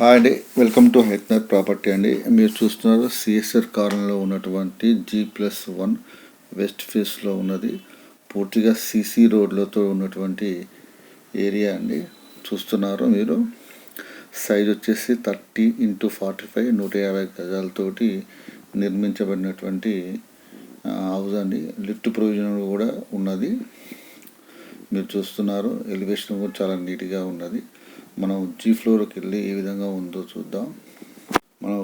Hi అండి welcome to హెట్నర్ property అండి మీరు చూస్తున్నారు సిఎస్ఆర్ కాలంలో ఉన్నటువంటి జీ ప్లస్ వన్ వెస్ట్ ఫేస్లో ఉన్నది. పూర్తిగా సిసి రోడ్లతో ఉన్నటువంటి ఏరియా అండి చూస్తున్నారు మీరు. సైజ్ వచ్చేసి థర్టీ ఇంటూ ఫార్టీ ఫైవ్ నూట యాభై గజాలతోటి నిర్మించబడినటువంటి హౌజ్ హౌస్ అండి లిఫ్ట్ ప్రొవిజన్ కూడా ఉన్నది. మీరు చూస్తున్నారు. ఎలివేషన్ కూడా చాలా నీట్గా ఉన్నది. మనం జీ ఫ్లోర్కి వెళ్ళి ఏ విధంగా ఉందో చూద్దాం. మనం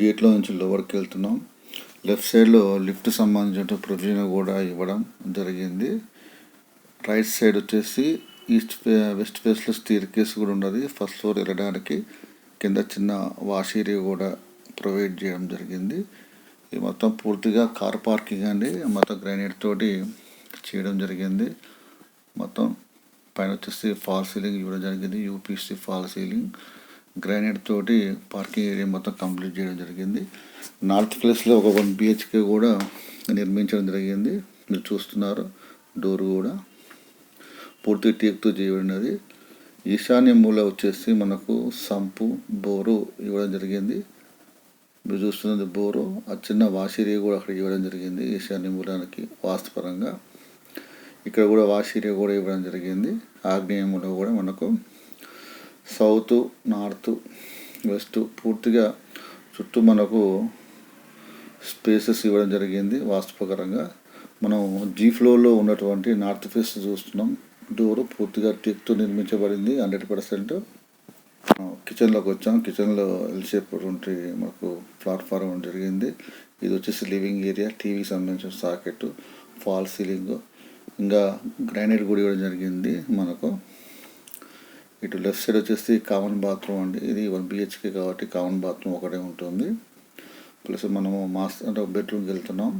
గేట్లో నుంచి లోవర్కి వెళ్తున్నాం. లెఫ్ట్ సైడ్లో లిఫ్ట్ సంబంధించిన ప్రొవిజన్ కూడా ఇవ్వడం జరిగింది. రైట్ సైడ్ వచ్చేసి ఈస్ట్ వెస్ట్ ఫేస్లో స్టీర్ కేస్ కూడా ఉన్నది. ఫస్ట్ ఫ్లోర్ వెళ్ళడానికి కింద చిన్న వాష్ ఏరియా కూడా ప్రొవైడ్ చేయడం జరిగింది. ఇది మొత్తం పూర్తిగా కార్ పార్కింగ్ అండి. మొత్తం గ్రానైట్ తోటి చేయడం జరిగింది. మొత్తం పైన వచ్చేసి ఫాల్ సీలింగ్ ఇవ్వడం జరిగింది. UPC false ceiling. గ్రానైట్ తోటి పార్కింగ్ ఏరియా మొత్తం కంప్లీట్ చేయడం జరిగింది. నార్త్ ప్లేస్లో ఒక వన్ బిహెచ్కే కూడా నిర్మించడం జరిగింది. మీరు చూస్తున్నారు డోర్ కూడా. పూర్తి టేక్తో చేయబడినది. ఈశాన్య మూల వచ్చేసి మనకు సంపు బోరు ఇవ్వడం జరిగింది. మీరు చూస్తున్నది బోరు. ఆ చిన్న వాష్ ఏరియా కూడా అక్కడ ఇవ్వడం జరిగింది ఈశాన్య మూలానికి వాస్తుపరంగా ఇక్కడ కూడా వాష్ ఏరియా కూడా ఇవ్వడం జరిగింది. ఆగ్నేయంలో కూడా మనకు సౌత్ నార్త్ వెస్ట్ పూర్తిగా చుట్టూ మనకు స్పేసెస్ ఇవ్వడం జరిగింది వాస్తవకరంగా మనం జీ ఫ్లోర్లో ఉన్నటువంటి నార్త్ ఫేస్ చూస్తున్నాం. డోర్ పూర్తిగా టెక్తో నిర్మించబడింది హండ్రెడ్ పర్సెంట్. కిచెన్లోకి వచ్చాం. కిచెన్లో ఎల్ ఉంటే మనకు ప్లాట్ఫారం జరిగింది. ఇది వచ్చేసి లివింగ్ ఏరియా టీవీకి సంబంధించిన సాకెట్ ఫాల్ సీలింగ్. ఇంకా గ్రానైట్ కూడా ఇవ్వడం జరిగింది మనకు. ఇటు లెఫ్ట్ సైడ్ వచ్చేసి కామన్ బాత్రూమ్ అండి. ఇది వన్ బిహెచ్కే కాబట్టి కామన్ బాత్రూమ్ ఒకటే ఉంటుంది. ప్లస్ మనము మాస్ అంటే బెడ్రూమ్కి వెళ్తున్నాం.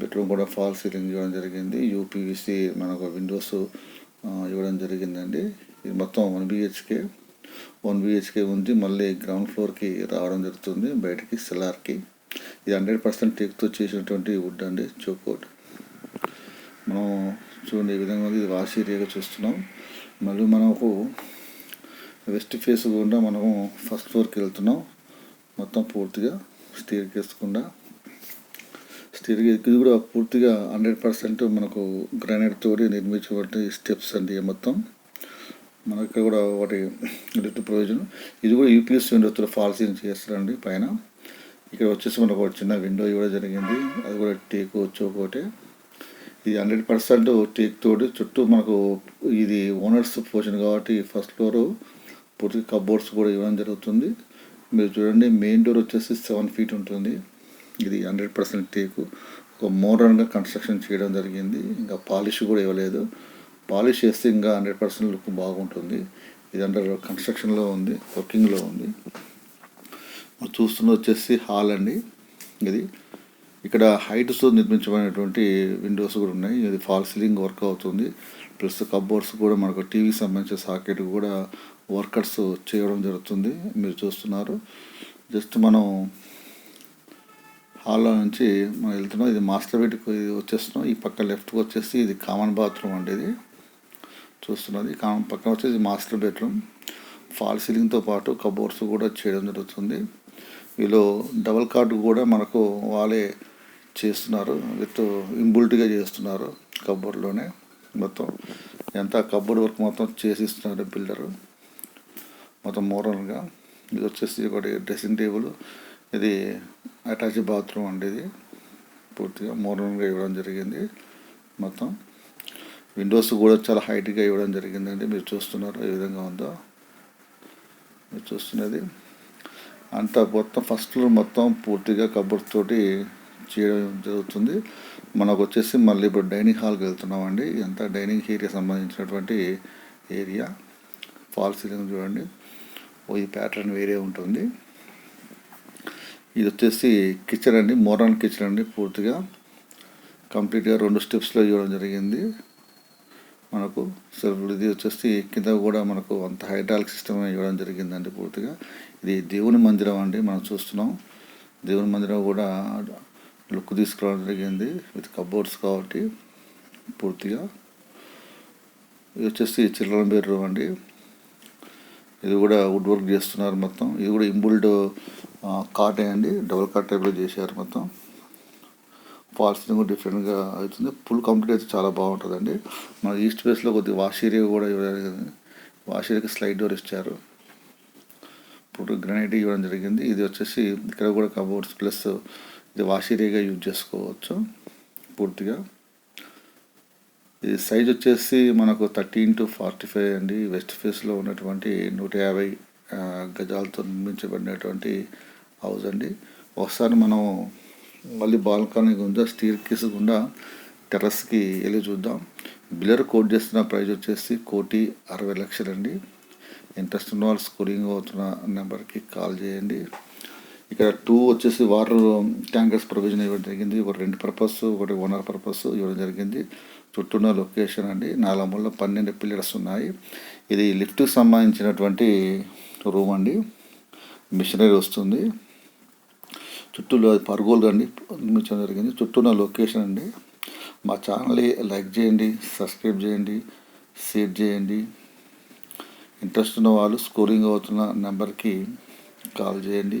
బెడ్రూమ్ కూడా ఫాల్ సీలింగ్ ఇవ్వడం జరిగింది. యూపీవీసీ మనకు విండోస్ ఇవ్వడం జరిగిందండి. ఇది మొత్తం వన్ బిహెచ్కే. వన్ బిహెచ్కే ఉంది. మళ్ళీ గ్రౌండ్ ఫ్లోర్కి రావడం జరుగుతుంది. బయటికి సెలార్కి ఇది హండ్రెడ్ పర్సెంట్ టేక్తో చేసినటువంటి వుడ్ అండి. చోకోట్. మనం చూడండి ఈ విధంగా ఉంది. ఇది వాసి ఏరియాగా చూస్తున్నాం. మళ్ళీ మనకు వెస్ట్ ఫేస్ గుండా మనము ఫస్ట్ ఫ్లోర్కి వెళ్తున్నాం. మొత్తం పూర్తిగా స్టీర్ కేసుకుండా స్టీర్ ఇది కూడా పూర్తిగా హండ్రెడ్ పర్సెంట్ మనకు గ్రానైట్ తోటి నిర్మించబడిన స్టెప్స్ అండి మొత్తం. మనకి ఇక్కడ కూడా ఒకటి లిఫ్ట్ ప్రయోజనం ఇది కూడా యూపీఎస్ విండోతో ఫాల్సింగ్ చేస్తారండి పైన. ఇక్కడ వచ్చేసి మనకు ఒక చిన్న విండో ఇవ్వడం జరిగింది. అది కూడా టేక్ వచ్చి ఒకటే. ఇది హండ్రెడ్ పర్సెంట్ టేక్ తోటి చుట్టూ మనకు ఇది ఓనర్స్ పోర్షన్ కాబట్టి ఫస్ట్ ఫ్లోర్ పూర్తి కబోర్డ్స్ కూడా ఇవ్వడం జరుగుతుంది. మీరు చూడండి మెయిన్ డోర్ వచ్చేసి సెవెన్ ఫీట్ ఉంటుంది. ఇది హండ్రెడ్ పర్సెంట్ టేకు. ఒక మోడర్న్గా కన్స్ట్రక్షన్ చేయడం జరిగింది. ఇంకా పాలిష్ కూడా ఇవ్వలేదు. పాలిష్ చేస్తే ఇంకా హండ్రెడ్ పర్సెంట్ లుక్ బాగుంటుంది. ఇది అండర్ కన్స్ట్రక్షన్లో ఉంది వర్కింగ్లో ఉంది. మనం చూస్తున్న వచ్చేసి హాల్ అండి. ఇది ఇక్కడ హైట్స్తో నిర్మించబడినటువంటి విండోస్ కూడా ఉన్నాయి. ఇది ఫాల్ సీలింగ్ వర్క్ అవుతుంది. ప్లస్ కబ్బోర్డ్స్ కూడా మనకు టీవీకి సంబంధించిన సాకెట్ కూడా వర్కర్స్ చేయడం జరుగుతుంది. మీరు చూస్తున్నారు. జస్ట్ మనం హాల్లో నుంచి మనం వెళ్తున్నాం. ఇది మాస్టర్ బెడ్కి వచ్చేస్తున్నాం. ఈ పక్క లెఫ్ట్కి వచ్చేసి ఇది కామన్ బాత్రూమ్ అండి ఇది. చూస్తున్నది. కామన్ పక్కన వచ్చేసి మాస్టర్ బెడ్రూమ్. ఫాల్ సీలింగ్తో పాటు కబోర్డ్స్ కూడా చేయడం జరుగుతుంది. వీళ్ళు డబల్ కార్డు కూడా మనకు వాళ్ళే చేస్తున్నారు. విత్ ఇంబుల్ట్గా చేస్తున్నారు కబోర్డ్లోనే మొత్తం. ఎంత కబోర్డ్ వర్క్ మొత్తం చేసిస్తున్నారు బిల్డరు. మొత్తం మోరల్గా. ఇది వచ్చేసి ఒకటి డ్రెస్సింగ్ టేబుల్. ఇది అటాచ్ బాత్రూమ్ అండి ఇది. పూర్తిగా మోరల్గా ఇవ్వడం జరిగింది మొత్తం. విండోస్ కూడా చాలా హైట్గా ఇవ్వడం జరిగిందండి. మీరు చూస్తున్నారు ఏ విధంగా ఉందో. మీరు చూస్తున్నది. అంతా మొత్తం ఫస్ట్ ఫ్లోర్ మొత్తం పూర్తిగా కబోర్డ్స్ తోటి చేయడం జరుగుతుంది. మనకు వచ్చేసి మళ్ళీ ఇప్పుడు డైనింగ్ హాల్కి వెళ్తున్నామండి. ఇదంతా డైనింగ్ ఏరియా సంబంధించినటువంటి ఏరియా. ఫాల్ సీలింగ్ చూడండి. ఓ ఈ ప్యాటర్న్ వేరే ఉంటుంది. ఇది వచ్చేసి కిచెన్ అండి. మోడర్న్ కిచెన్ అండి పూర్తిగా. కంప్లీట్గా రెండు స్టెప్స్లో ఇవ్వడం జరిగింది. మనకు సెల్ఫ్ ఇది వచ్చేసి కింద కూడా మనకు అంత హైడ్రాలిక్ సిస్టమ్ ఇవ్వడం జరిగిందండి పూర్తిగా. ఇది దేవుని మందిరం అండి మనం చూస్తున్నాం. దేవుని మందిరం కూడా లుక్ తీసుకురావడం జరిగింది విత్ కబోర్డ్స్ కాబట్టి పూర్తిగా. ఇది వచ్చేసి చిల్డ్రన్ బెడ్రూమ్ అండి. ఇది కూడా వుడ్ వర్క్ చేస్తున్నారు మొత్తం. ఇది కూడా ఇంబుల్డ్ కాటే అండి. డబుల్ కాట్ టైప్లో చేశారు మొత్తం. ఫాల్స్ కూడా డిఫరెంట్గా అవుతుంది. ఫుల్ కంప్లీట్ అయితే చాలా బాగుంటుందండి. మన ఈస్ట్ ఫేస్లో కొద్దిగా వాష్ ఏరియా కూడా ఇవ్వడం జరిగింది. వాష్ ఏరియాకి స్లైడ్ డోర్ ఇచ్చారు. ఇప్పుడు గ్రానైట్ ఇవ్వడం జరిగింది. ఇది వచ్చేసి ఇక్కడ కూడా కబోర్డ్స్ ప్లస్ ఇది వాషిరీగా యూజ్ చేసుకోవచ్చు పూర్తిగా. ఇది సైజ్ వచ్చేసి మనకు థర్టీన్ టు ఫార్టీ ఫైవ్ అండి వెస్ట్ ఫేస్లో ఉన్నటువంటి నూట యాభై గజాలతో నిర్మించబడినటువంటి హౌస్ అండి. ఒకసారి మనం మళ్ళీ బాల్కనీ గుండా స్టీర్ కేసు గుండా టెర్రస్కి వెళ్ళి చూద్దాం. బిల్లర్ కోట్ చేస్తున్న ప్రైజ్ వచ్చేసి కోటి అరవై లక్షలండి. ఇంట్రెస్ట్ ఉన్న వాళ్ళు స్కూలింగ్ అవుతున్న నెంబర్కి కాల్ చేయండి. ఇక్కడ టూ వచ్చేసి వాటర్ ట్యాంకర్స్ ప్రొవిజన్ ఇవ్వడం జరిగింది. ఒకటి రెండు పర్పస్ ఒకటి ఓనర్ పర్పస్ ఇవ్వడం జరిగింది. చుట్టూన్న లొకేషన్ అండి. నాలుగు మూల పన్నెండు పిల్లర్స్ ఉన్నాయి. ఇది లిఫ్ట్కి సంబంధించినటువంటి రూమ్ అండి. మిషనరీ వస్తుంది. చుట్టూ పరుగులు అండి. నిర్మించడం జరిగింది. చుట్టూన్న లొకేషన్ అండి. మా ఛానల్ని లైక్ చేయండి సబ్స్క్రైబ్ చేయండి షేర్ చేయండి. ఇంట్రెస్ట్ ఉన్న వాళ్ళు స్కోరింగ్ అవుతున్న నెంబర్కి కాల్ చేయండి.